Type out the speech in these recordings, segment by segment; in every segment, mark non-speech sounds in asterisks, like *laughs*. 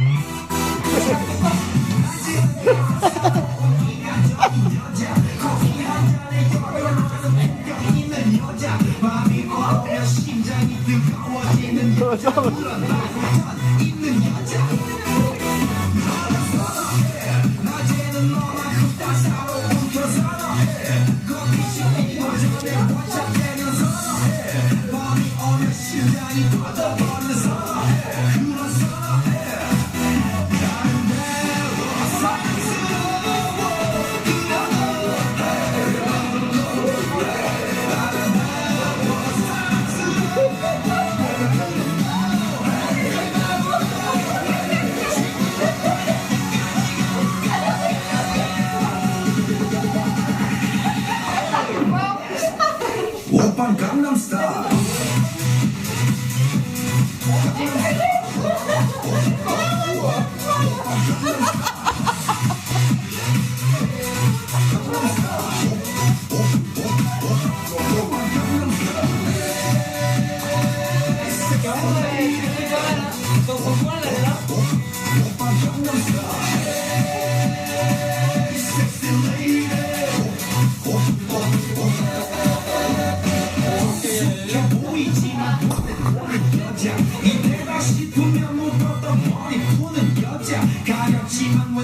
오빤 *laughs* 강남스 Upon Gangnam Style.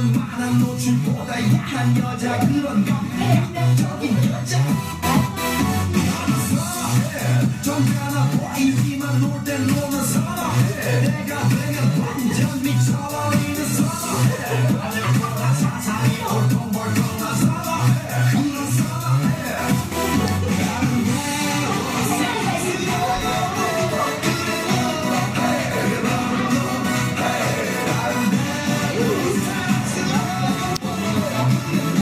웬만한 노출보다 야한 여자 그런 감각적인 여자. 알았어 정비 하나 보이기만 놀땐 놀